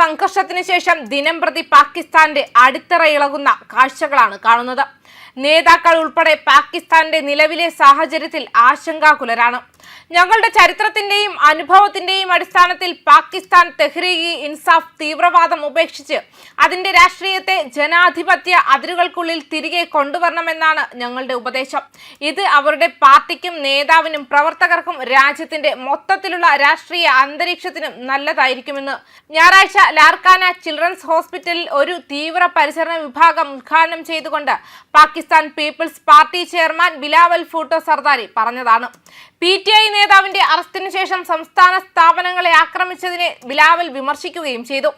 സംഘർഷത്തിന് ശേഷം ദിനം പ്രതി പാകിസ്ഥാന്റെ അടിത്തറ ഇളകുന്ന കാഴ്ചകളാണ് കാണുന്നത്. നേതാക്കൾ ഉൾപ്പെടെ പാകിസ്ഥാന്റെ നിലവിലെ സാഹചര്യത്തിൽ ആശങ്കാകുലരാണ്. ഞങ്ങളുടെ ചരിത്രത്തിന്റെയും അനുഭവത്തിന്റെയും അടിസ്ഥാനത്തിൽ പാകിസ്ഥാൻ തെഹ്രീഗി ഇൻസാഫ് തീവ്രവാദം ഉപേക്ഷിച്ച് അതിന്റെ രാഷ്ട്രീയത്തെ ജനാധിപത്യ അതിരുകൾക്കുള്ളിൽ തിരികെ കൊണ്ടുവരണമെന്നാണ് ഞങ്ങളുടെ ഉപദേശം. ഇത് അവരുടെ പാർട്ടിക്കും നേതാവിനും പ്രവർത്തകർക്കും രാജ്യത്തിന്റെ മൊത്തത്തിലുള്ള രാഷ്ട്രീയ അന്തരീക്ഷത്തിനും നല്ലതായിരിക്കുമെന്ന്. ഞായറാഴ്ച ലാർക്കാന ചിൽഡ്രൻസ് ഹോസ്പിറ്റലിൽ ഒരു തീവ്ര പരിചരണ വിഭാഗം ഉദ്ഘാടനം ചെയ്തുകൊണ്ട് Pakistan people's party chairman Bilawal Bhutto Zardari പറഞ്ഞതാണ്. പി ടി ഐ നേതാവിന്റെ അറസ്റ്റിനു ശേഷം സംസ്ഥാന സ്ഥാപനങ്ങളെ ആക്രമിച്ചതിനെ ബിലാവൽ വിമർശിക്കുകയും ചെയ്തു.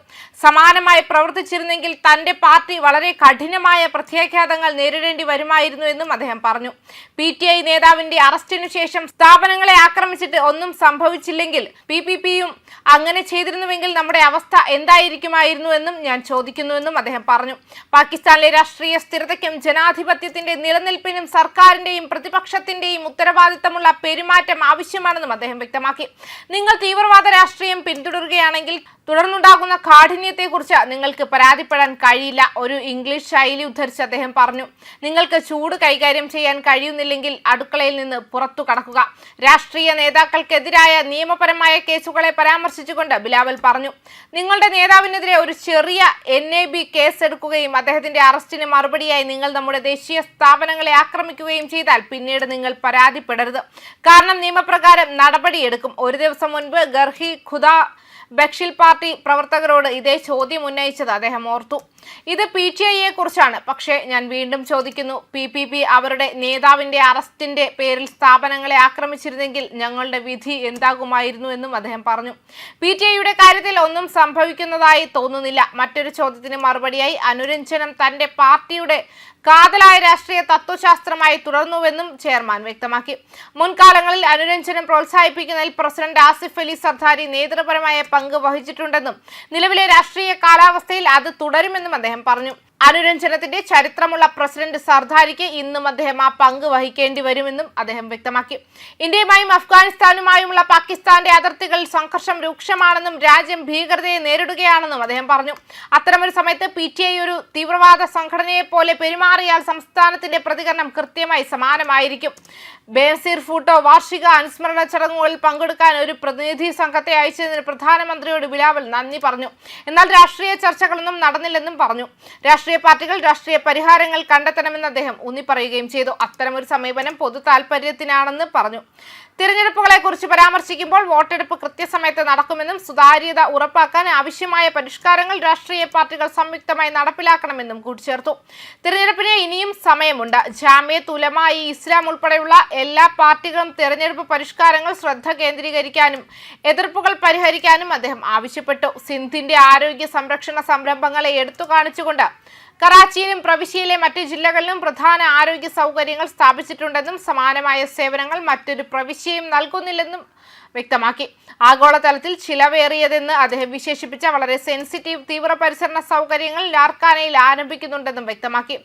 സമാനമായി പ്രവർത്തിച്ചിരുന്നെങ്കിൽ തന്റെ പാർട്ടി വളരെ കഠിനമായ പ്രത്യാഘാതങ്ങൾ നേരിടേണ്ടി വരുമായിരുന്നു എന്നും അദ്ദേഹം പറഞ്ഞു. പി ടി ഐ നേതാവിന്റെ അറസ്റ്റിനു ശേഷം സ്ഥാപനങ്ങളെ ആക്രമിച്ചിട്ട് ഒന്നും സംഭവിച്ചില്ലെങ്കിൽ പി പി പിയും അങ്ങനെ ചെയ്തിരുന്നുവെങ്കിൽ നമ്മുടെ അവസ്ഥ എന്തായിരിക്കുമായിരുന്നു എന്നും ഞാൻ ചോദിക്കുന്നുവെന്നും അദ്ദേഹം പറഞ്ഞു. പാകിസ്ഥാനിലെ രാഷ്ട്രീയ സ്ഥിരതയ്ക്കും ജനാധിപത്യത്തിന്റെ നിലനിൽപ്പിനും സർക്കാരിന്റെയും പ്രതിപക്ഷത്തിന്റെയും ഉത്തരവാദിത്തമുള്ള പെരുമാറ്റം ആവശ്യമാണെന്നും അദ്ദേഹം വ്യക്തമാക്കി. നിങ്ങൾ തീവ്രവാദ രാഷ്ട്രീയം പിന്തുടരുകയാണെങ്കിൽ തുടർന്നുണ്ടാകുന്ന കാഠിന്യത്തെക്കുറിച്ച് നിങ്ങൾക്ക് പരാതിപ്പെടാൻ കഴിയില്ല ഒരു ഇംഗ്ലീഷ് ശൈലി ഉദ്ധരിച്ച് അദ്ദേഹം പറഞ്ഞു. നിങ്ങൾക്ക് ചൂട് കൈകാര്യം ചെയ്യാൻ കഴിയുന്നില്ലെങ്കിൽ അടുക്കളയിൽ നിന്ന് പുറത്തു കടക്കുക. രാഷ്ട്രീയ നേതാക്കൾക്കെതിരായ നിയമപരമായ കേസുകളെ പരാമർശിച്ചുകൊണ്ട് ബിലാവൽ പറഞ്ഞു. നിങ്ങളുടെ നേതാവിനെതിരെ ഒരു ചെറിയ എൻ എ ബി കേസ് എടുക്കുകയും അദ്ദേഹത്തിന്റെ അറസ്റ്റിന് മറുപടിയായി നിങ്ങൾ നമ്മുടെ ദേശീയ സ്ഥാപനങ്ങളെ ആക്രമിക്കുകയും ചെയ്താൽ പിന്നീട് നിങ്ങൾ പരാതിപ്പെടരുത്. കാരണം നിയമപ്രകാരം നടപടിയെടുക്കും. ഒരു ദിവസം മുൻപ് ഗർഹി ഖുദ ബക്ഷീൽ പാർട്ടി പ്രവർത്തകരോട് ഇതേ ചോദ്യം ഉന്നയിച്ചത് അദ്ദേഹം ഓർത്തു. ഇത് പി ടി ഐയെ കുറിച്ചാണ് പക്ഷേ ഞാൻ വീണ്ടും ചോദിക്കുന്നു പി പി പി അവരുടെ നേതാവിന്റെ അറസ്റ്റിന്റെ പേരിൽ സ്ഥാപനങ്ങളെ ആക്രമിച്ചിരുന്നെങ്കിൽ ഞങ്ങളുടെ വിധി എന്താകുമായിരുന്നു എന്നും അദ്ദേഹം പറഞ്ഞു. പി ടി ഐയുടെ കാര്യത്തിൽ ഒന്നും സംഭവിക്കുന്നതായി തോന്നുന്നില്ല. മറ്റൊരു ചോദ്യത്തിന് മറുപടിയായി അനുരഞ്ജനം തന്റെ പാർട്ടിയുടെ കാതലായ രാഷ്ട്രീയ തത്വശാസ്ത്രമായി തുടർന്നുവെന്നും ചെയർമാൻ വ്യക്തമാക്കി. മുൻകാലങ്ങളിൽ അനുരഞ്ജനം പ്രോത്സാഹിപ്പിക്കുന്നതിൽ പ്രസിഡന്റ് ആസിഫ് അലി സർദാരി നേതൃപരമായ പങ്ക് വഹിച്ചിട്ടുണ്ടെന്നും നിലവിലെ രാഷ്ട്രീയ കാലാവസ്ഥയിൽ അത് തുടരുമെന്നും അദ്ദേഹം പറഞ്ഞു അനുരഞ്ജനത്തിന്റെ ചരിത്രമുള്ള പ്രസിഡന്റ് സർദാരിക്ക് ഇന്നും അദ്ദേഹം ആ പങ്ക് വഹിക്കേണ്ടി വരുമെന്നും അദ്ദേഹം വ്യക്തമാക്കി. ഇന്ത്യയുമായും അഫ്ഗാനിസ്ഥാനുമായുമുള്ള പാകിസ്ഥാന്റെ അതിർത്തികളിൽ സംഘർഷം രൂക്ഷമാണെന്നും രാജ്യം ഭീകരതയെ നേരിടുകയാണെന്നും അദ്ദേഹം പറഞ്ഞു. അത്തരമൊരു സമയത്ത് പി ടി ഐ ഒരു തീവ്രവാദ സംഘടനയെ പോലെ പെരുമാറിയാൽ സംസ്ഥാനത്തിന്റെ പ്രതികരണം കൃത്യമായി സമാനമായിരിക്കും. ബേസീർ ഫൂട്ടോ വാർഷിക അനുസ്മരണ ചടങ്ങുകളിൽ പങ്കെടുക്കാൻ ഒരു പ്രതിനിധി സംഘത്തെ അയച്ചതിന് പ്രധാനമന്ത്രിയോട് ബിലാവൽ നന്ദി പറഞ്ഞു. എന്നാൽ രാഷ്ട്രീയ ചർച്ചകളൊന്നും നടന്നില്ലെന്നും പറഞ്ഞു. പാർട്ടികൾ രാഷ്ട്രീയ പരിഹാരങ്ങൾ കണ്ടെത്തണമെന്ന് അദ്ദേഹം ഊന്നിപ്പറയുകയും ചെയ്തു. അത്തരമൊരു സമീപനം പൊതു താൽപര്യത്തിനാണെന്ന് പറഞ്ഞു. തിരഞ്ഞെടുപ്പുകളെ കുറിച്ച് പരാമർശിക്കുമ്പോൾ വോട്ടെടുപ്പ് കൃത്യസമയത്ത് നടക്കുമെന്നും സുതാര്യത ഉറപ്പാക്കാൻ ആവശ്യമായ പരിഷ്കാരങ്ങൾ രാഷ്ട്രീയ പാർട്ടികൾ സംയുക്തമായി നടപ്പിലാക്കണമെന്നും കൂട്ടിച്ചേർത്തു. തിരഞ്ഞെടുപ്പിന് ഇനിയും സമയമുണ്ട്. ജാമ്യത്ത് തുലമായി ഇസ്ലാം ഉൾപ്പെടെയുള്ള എല്ലാ പാർട്ടികളും തിരഞ്ഞെടുപ്പ് പരിഷ്കാരങ്ങൾ ശ്രദ്ധ കേന്ദ്രീകരിക്കാനും എതിർപ്പുകൾ പരിഹരിക്കാനും അദ്ദേഹം ആവശ്യപ്പെട്ടു. സിന്ധിന്റെ ആരോഗ്യ സംരക്ഷണ സംരംഭങ്ങളെ എടുത്തു കാണിച്ചുകൊണ്ട് കറാച്ചിയിലും പ്രവിശ്യയിലെ മറ്റ് ജില്ലകളിലും പ്രധാന ആരോഗ്യ സൗകര്യങ്ങൾ സ്ഥാപിച്ചിട്ടുണ്ടെന്നും സമാനമായ സേവനങ്ങൾ മറ്റൊരു പ്രവിശ്യയും നൽകുന്നില്ലെന്നും വ്യക്തമാക്കി. ആഗോളതലത്തിൽ ചിലവേറിയതെന്ന് അദ്ദേഹം വിശേഷിപ്പിച്ച വളരെ സെൻസിറ്റീവ് തീവ്ര പരിസരണ സൗകര്യങ്ങൾ ലാർക്കാനയിൽ ആരംഭിക്കുന്നുണ്ടെന്നും വ്യക്തമാക്കി.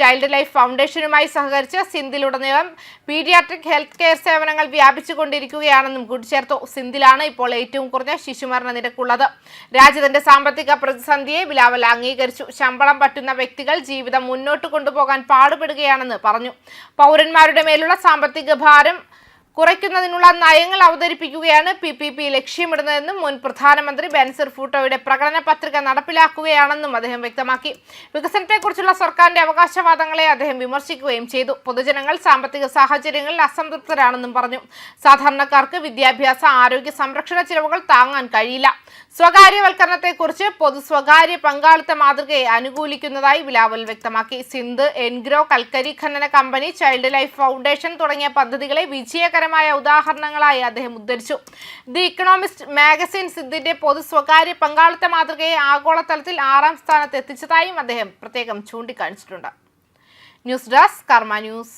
ചൈൽഡ് ലൈഫ് ഫൗണ്ടേഷനുമായി സഹകരിച്ച് സിന്ധിലുടനീളം പീഡിയാട്രിക് ഹെൽത്ത് കെയർ സേവനങ്ങൾ വ്യാപിച്ചുകൊണ്ടിരിക്കുകയാണെന്നും കൂട്ടിച്ചേർത്തു. സിന്ധിലാണ് ഇപ്പോൾ ഏറ്റവും കുറഞ്ഞ ശിശുമരണ നിരക്കുള്ളത്. രാജ്യത്തിന്റെ സാമ്പത്തിക പ്രതിസന്ധിയെ ബിലാവൽ അംഗീകരിച്ചു. ശമ്പളം പറ്റുന്ന വ്യക്തികൾ ജീവിതം മുന്നോട്ട് കൊണ്ടുപോകാൻ പാടുപെടുകയാണെന്ന് പറഞ്ഞു. പൗരന്മാരുടെ മേലുള്ള സാമ്പത്തിക ഭാരം കുറയ്ക്കുന്നതിനുള്ള നയങ്ങൾ അവതരിപ്പിക്കുകയാണ് പി പി പി ലക്ഷ്യമിടുന്നതെന്നും മുൻ പ്രധാനമന്ത്രി ബെൻസർ ഫൂട്ടോയുടെ പ്രകടന പത്രിക നടപ്പിലാക്കുകയാണെന്നും അദ്ദേഹം വ്യക്തമാക്കി. വികസനത്തെക്കുറിച്ചുള്ള സർക്കാരിന്റെ അവകാശവാദങ്ങളെ അദ്ദേഹം വിമർശിക്കുകയും ചെയ്തു. പൊതുജനങ്ങൾ സാമ്പത്തിക സാഹചര്യങ്ങളിൽ അസംതൃപ്തരാണെന്നും പറഞ്ഞു. സാധാരണക്കാർക്ക് വിദ്യാഭ്യാസ ആരോഗ്യ സംരക്ഷണ ചിലവുകൾ താങ്ങാൻ കഴിയില്ല. സ്വകാര്യവൽക്കരണത്തെക്കുറിച്ച് പൊതു സ്വകാര്യ പങ്കാളിത്ത മാതൃകയെ അനുകൂലിക്കുന്നതായി വിലാവൽ വ്യക്തമാക്കി. സിന്ധ് എൻഗ്രോ കൽക്കരി ഖനന കമ്പനി ചൈൽഡ് ലൈഫ് ഫൗണ്ടേഷൻ തുടങ്ങിയ പദ്ധതികളെ വിജയകരമായ ഉദാഹരണങ്ങളായി അദ്ദേഹം ഉദ്ധരിച്ചു. ദി ഇക്കണോമിസ്റ്റ് മാഗസിൻ സിദ്ധിന്റെ പൊതു സ്വകാര്യ പങ്കാളിത്ത മാതൃകയെ ആഗോളതലത്തിൽ ആറാം സ്ഥാനത്ത് എത്തിച്ചതായും അദ്ദേഹം പ്രത്യേകം ചൂണ്ടിക്കാണിച്ചിട്ടുണ്ട്. News desk Karma News.